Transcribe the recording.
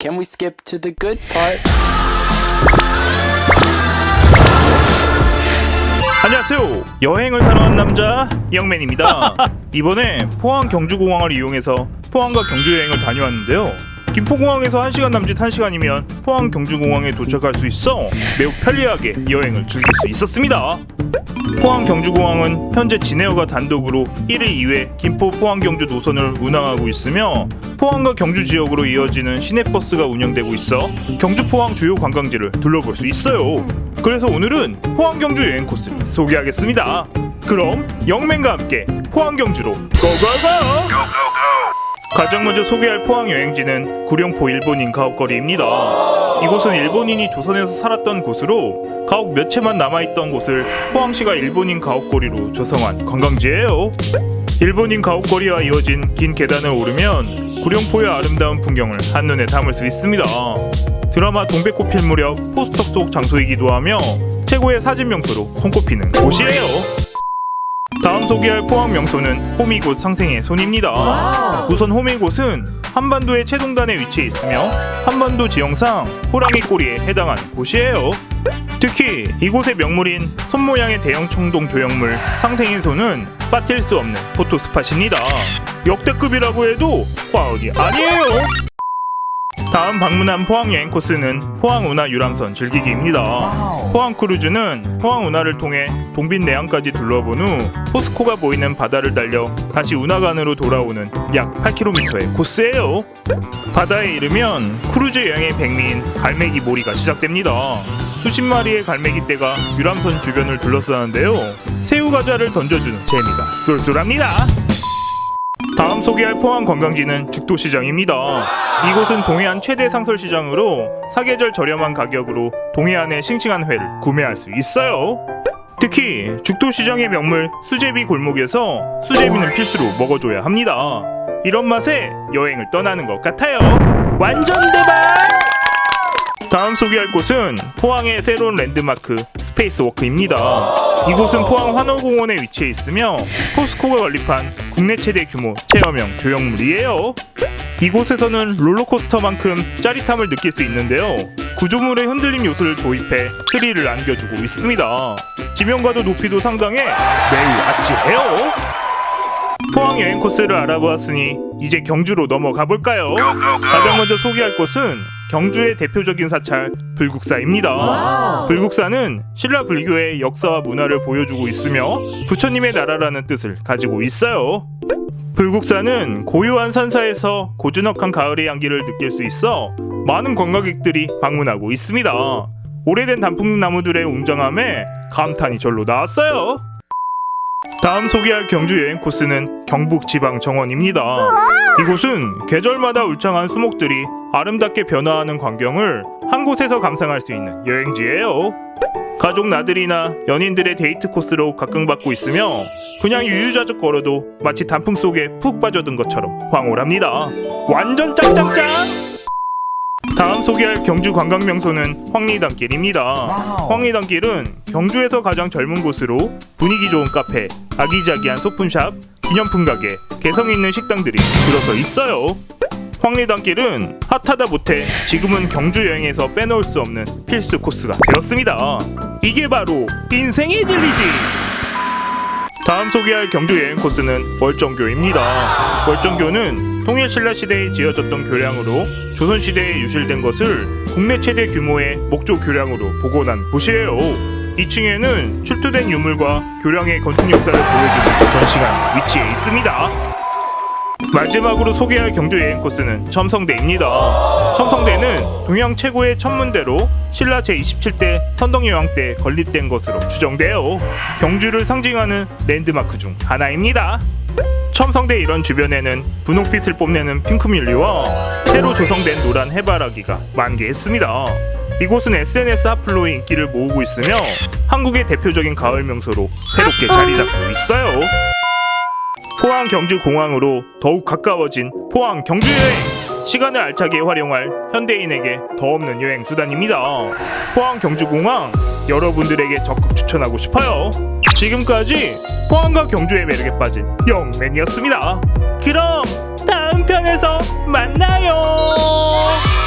Can we skip to the good part? 안녕하세요. 여행을 사랑하는 남자 영맨입니다. 이번에 포항 경주공항을 이용해서 포항과 경주 여행을 다녀왔는데요. 김포공항에서 1시간 남짓 1시간이면 포항 경주공항에 도착할 수 있어 매우 편리하게 여행을 즐길 수 있었습니다. 포항 경주공항은 현재 진에어가 단독으로 1일 2회 김포 포항 경주 노선을 운항하고 있으며 포항과 경주 지역으로 이어지는 시내버스가 운영되고 있어 경주 포항 주요 관광지를 둘러볼 수 있어요. 그래서 오늘은 포항 경주 여행 코스를 소개하겠습니다. 그럼 영맨과 함께 포항 경주로 고고고! 가장 먼저 소개할 포항 여행지는 구룡포 일본인 가옥거리입니다. 이곳은 일본인이 조선에서 살았던 곳으로 가옥 몇 채만 남아있던 곳을 포항시가 일본인 가옥거리로 조성한 관광지예요. 일본인 가옥거리와 이어진 긴 계단을 오르면 구룡포의 아름다운 풍경을 한눈에 담을 수 있습니다. 드라마 동백꽃 필 무렵 포스터 속 장소이기도 하며 최고의 사진 명소로 손꼽히는 곳이에요. 다음 소개할 포항 명소는 호미곶 상생의 손입니다. 우선 호미곶은 한반도의 최동단에 위치해 있으며 한반도 지형상 호랑이 꼬리에 해당하는 곳이에요. 특히 이곳의 명물인 손 모양의 대형 청동 조형물 상생의 손은 빠질 수 없는 포토 스팟입니다. 역대급이라고 해도 과언이 아니에요. 다음 방문한 포항 여행 코스는 포항 운하 유람선 즐기기입니다. 포항 크루즈는 포항 운하를 통해 동빈 내항까지 둘러본 후 포스코가 보이는 바다를 달려 다시 운하간으로 돌아오는 약 8km의 코스예요. 바다에 이르면 크루즈 여행의 백미인 갈매기 몰이가 시작됩니다. 수십 마리의 갈매기 떼가 유람선 주변을 둘러싸는데요. 새우 과자를 던져주는 재미가 쏠쏠합니다. 다음 소개할 포항 관광지는 죽도시장입니다. 이곳은 동해안 최대 상설시장으로 사계절 저렴한 가격으로 동해안의 싱싱한 회를 구매할 수 있어요. 특히 죽도시장의 명물 수제비 골목에서 수제비는 필수로 먹어줘야 합니다. 이런 맛에 여행을 떠나는 것 같아요. 완전 대박! 다음 소개할 곳은 포항의 새로운 랜드마크 스페이스워크입니다. 이곳은 포항 환호공원에 위치해 있으며 포스코가 건립한 국내 최대 규모 체험형 조형물이에요. 이곳에서는 롤러코스터만큼 짜릿함을 느낄 수 있는데요. 구조물의 흔들림 요소를 도입해 스릴을 안겨주고 있습니다. 지명과도 높이도 상당해 매우 아찔해요. 포항 여행 코스를 알아보았으니 이제 경주로 넘어가 볼까요? 가장 먼저 소개할 곳은 경주의 대표적인 사찰 불국사입니다. 불국사는 신라 불교의 역사와 문화를 보여주고 있으며 부처님의 나라라는 뜻을 가지고 있어요. 불국사는 고요한 산사에서 고즈넉한 가을의 향기를 느낄 수 있어 많은 관광객들이 방문하고 있습니다. 오래된 단풍나무들의 웅장함에 감탄이 절로 나왔어요. 다음 소개할 경주 여행 코스는 경북 지방 정원입니다. 이곳은 계절마다 울창한 수목들이 아름답게 변화하는 광경을 한 곳에서 감상할 수 있는 여행지예요. 가족 나들이나 연인들의 데이트 코스로 각광받고 있으며 그냥 유유자적 걸어도 마치 단풍 속에 푹 빠져든 것처럼 황홀합니다. 완전 짱짱짱! 다음 소개할 경주 관광 명소는 황리단길입니다. 황리단길은 경주에서 가장 젊은 곳으로 분위기 좋은 카페, 아기자기한 소품샵, 기념품 가게, 개성 있는 식당들이 들어서 있어요. 황리단길은 핫하다 못해 지금은 경주 여행에서 빼놓을 수 없는 필수 코스가 되었습니다. 이게 바로 인생의 진리지. 다음 소개할 경주 여행 코스는 월정교입니다. 월정교는 통일 신라 시대에 지어졌던 교량으로 조선 시대에 유실된 것을 국내 최대 규모의 목조 교량으로 복원한 곳이에요. 2층에는 출토된 유물과 교량의 건축 역사를 보여주는 전시관이 위치해 있습니다. 마지막으로 소개할 경주 여행 코스는 첨성대입니다. 첨성대는 동양 최고의 천문대로 신라 제27대 선덕여왕 때 건립된 것으로 추정돼요. 경주를 상징하는 랜드마크 중 하나입니다. 첨성대 일원 주변에는 분홍빛을 뽐내는 핑크뮬리와 새로 조성된 노란 해바라기가 만개했습니다. 이곳은 SNS 핫플로의 인기를 모으고 있으며 한국의 대표적인 가을 명소로 새롭게 자리 잡고 있어요. 포항 경주 공항으로 더욱 가까워진 포항 경주 여행 시간을 알차게 활용할 현대인에게 더 없는 여행 수단입니다. 포항 경주 공항 여러분들에게 적극 추천하고 싶어요. 지금까지 포항과 경주의 매력에 빠진 영맨이었습니다. 그럼 다음 편에서 만나요.